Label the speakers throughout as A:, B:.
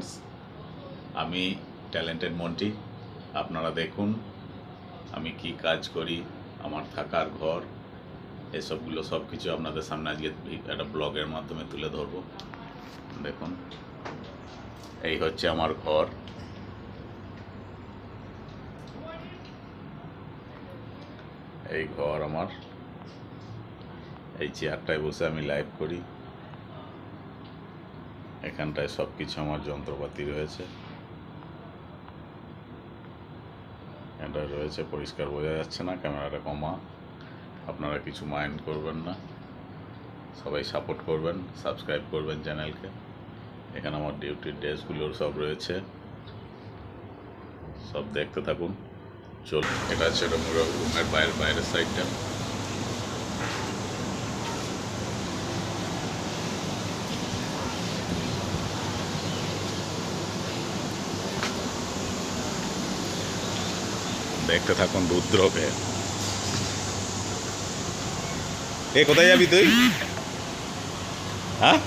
A: Friends আমি talented Monty আপনারা দেখুন, আমি কি কাজ করি, আমার থাকার ঘর, এসবগুলো সব কিছু আপনাদের সামনে আজকে একটা ব্লগের মাধ্যমে তুলে ধরবো। দেখুন, এই হচ্ছে আমার ঘর। এই ঘর আমার। এই চেয়ারটায় বসে আমি লাইভ করি। এখানটায় সব কিছু আমার যন্ত্রপাতি রয়েছে। এটা রয়েছে, পরিষ্কার বোঝা যাচ্ছে না, ক্যামেরাটা কমা। আপনারা কিছু মাইন্ড করবেন না। সবাই সাপোর্ট করবেন, সাবস্ক্রাইব করবেন চ্যানেলকে। এখানে আমার ডিউটির ড্রেসগুলোর সব রয়েছে। সব দেখতে থাকুন। চল এটা হচ্ছে রুমের বাইরের বাইরের সাইডটা। দেখতে থাকুন রুদ্রকে। এ কোথায় যাবি তুই? হ্যাঁ?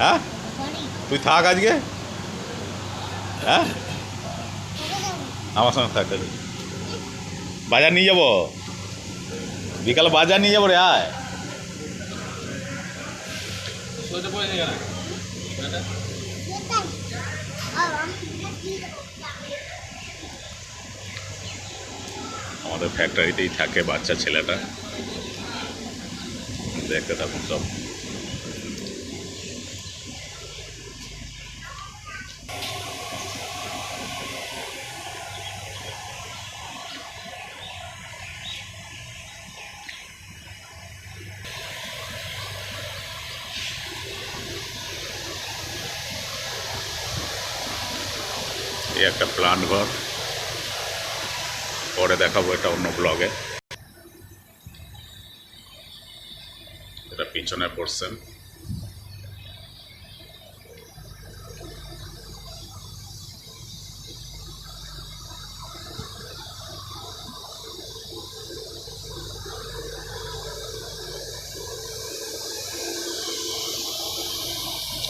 A: হ্যাঁ? তুই থাক আজকে। হ্যাঁ? আমার সঙ্গে থাক তাহলে। বাজার নিয়ে যাব? বিকালে বাজার নিয়ে যাব রে আয়। আমাদের ফ্যাক্টরিতেই থাকে বাচ্চা ছেলেটা। দেখতে থাকুন সব। একটা প্লান্ট ঘর। পরে দেখাবো এটা অন্য ব্লগে এটা পিছনে পড়ছেন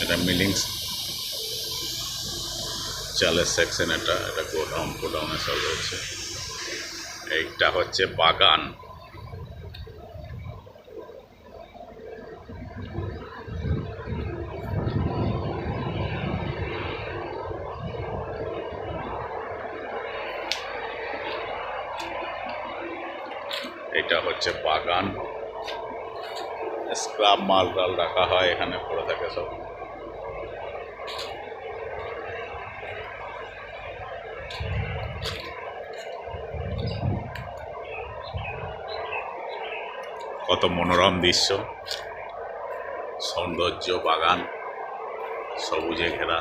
A: এটা মিলিংস। চালের সেকশন এটা এটা গোডাউন, গোডাউনে সব রয়েছে। এইটা হচ্ছে বাগান। এটা হচ্ছে বাগান। স্ক্রাব মাল টাল রাখা হয় এখানে পড়ে থাকে সব। কত মনোরম দৃশ্য। সৌন্দর্য, বাগান, সবুজে ঘেরা।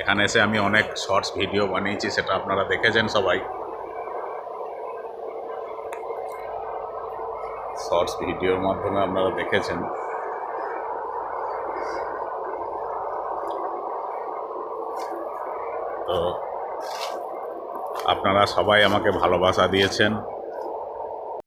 A: এখানে এসে আমি অনেক শর্টস ভিডিও বানিয়েছি, সেটা আপনারা দেখেছেন সবাই। শর্টস ভিডিওর মাধ্যমে আপনারা দেখেছেন। তো আপনারা সবাই আমাকে ভালোবাসা দিয়েছেন।